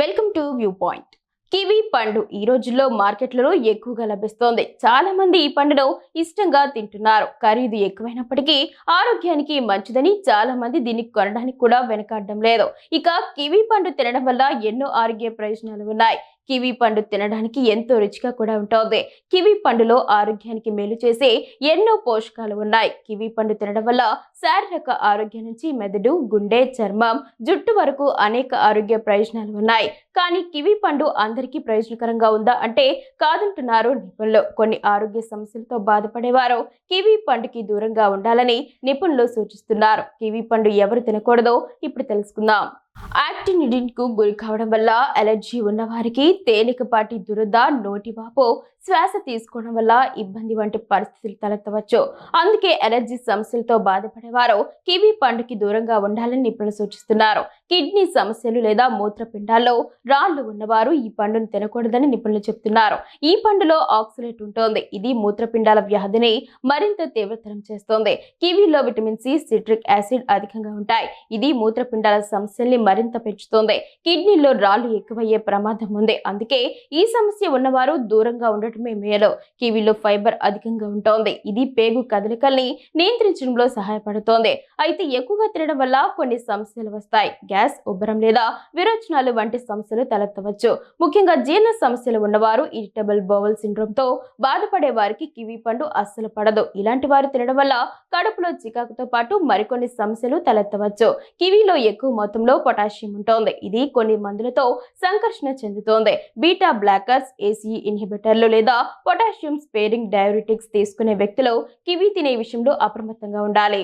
Welcome to view point kiwi పండు ఈ రోజుల్లో మార్కెట్లలో ఎక్కువగా లభిస్తోంది. చాలా మంది ఈ పండును ఇష్టంగా తింటున్నారు. ఖరీదు ఎక్కువైనప్పటికీ ఆరోగ్యానికి మంచిదని చాలా మంది దీన్ని కొనడానికి కూడా వెనకాడడం లేదు. ఇక కివీ పండు తినడం వల్ల ఎన్నో ఆరోగ్య ప్రయోజనాలు ఉన్నాయి. కివీ పండు తినడానికి ఎంతో రుచిగా కూడా ఉంటుంది. కివీ పండులో ఆరోగ్యానికి మేలు చేసే ఎన్నో పోషకాలు ఉన్నాయి. కివీ పండు తినడం వల్ల శారీరక ఆరోగ్యం నుంచి మెదడు గుండె చర్మం జుట్టు వరకు అనేక ఆరోగ్య ప్రయోజనాలు ఉన్నాయి. కానీ కివీ పండు అందరికీ ప్రయోజనకరంగా ఉందా అంటే కాదంటున్నారు నిపుణులు. కొన్ని ఆరోగ్య సమస్యలతో బాధపడేవారు కివీ పండుకి దూరంగా ఉండాలని నిపుణులు సూచిస్తున్నారు. కివీ పండు ఎవరు తినకూడదో ఇప్పుడు తెలుసుకుందాం. యాక్టినిడిన్కు గురి కావడం వల్ల అలర్జీ ఉన్న వారికి తేలికపాటి దురద నోటివాపు శ్వాస తీసుకోవడం వల్ల ఇబ్బంది వంటి పరిస్థితులు తలెత్తవచ్చు. అందుకే అలర్జీ సమస్యలతో బాధపడేవారు కివీ పండుకి దూరంగా ఉండాలని నిపుణులు సూచిస్తున్నారు. కిడ్నీ సమస్యలు లేదా మూత్రపిండాల్లో రాళ్ళు ఉన్నవారు ఈ పండును తినకూడదని నిపుణులు చెప్తున్నారు. ఈ పండులో ఆక్సిలేట్ ఉంటుంది. ఇది మూత్రపిండాల వ్యాధిని మరింత తీవ్రతరం చేస్తోంది. కివీలో విటమిన్ సి సిట్రిక్ యాసిడ్ అధికంగా ఉంటాయి. ఇది మూత్రపిండాల సమస్యల్ని మరింత పెంచుతోంది. కిడ్నీలో రాళ్ళు ఎక్కువయ్యే ప్రమాదం ఉంది. అందుకే ఈ సమస్య ఉన్నవారు దూరంగా ఉండటమే మేలు. కివీలో ఫైబర్ అధికంగా ఉంటుంది. ఇది పేగు కదలికల్ని నియంత్రించడంలో సహాయపడుతోంది. అయితే ఎక్కువగా తినడం వల్ల కొన్ని సమస్యలు వస్తాయి. గ్యాస్ ఉబ్బరం లేదా విరోచనాలు వంటి సమస్యలు తలెత్తవచ్చు. ముఖ్యంగా జీర్ణ సమస్యలు ఉన్నవారు ఇరిటబుల్ బౌల్ సిండ్రోమ్తో బాధపడే వారికి కివీ పండు అస్సలు పడదు. ఇలాంటి వారు తినడం వల్ల కడుపులో చికాకుతో పాటు మరికొన్ని సమస్యలు తలెత్తవచ్చు. కివీలో ఎక్కువ మొత్తంలో పొటాషియం ఉంటుంది. ఇది కొన్ని మందులతో సంకర్షణ చెందుతోంది. బీటా బ్లాకర్స్ ఏసీ ఇన్హిబిటర్లు లేదా పొటాషియం స్పేరింగ్ డయాబెటిక్స్ తీసుకునే వ్యక్తులు కివీ తినే విషయంలో అప్రమత్తంగా ఉండాలి.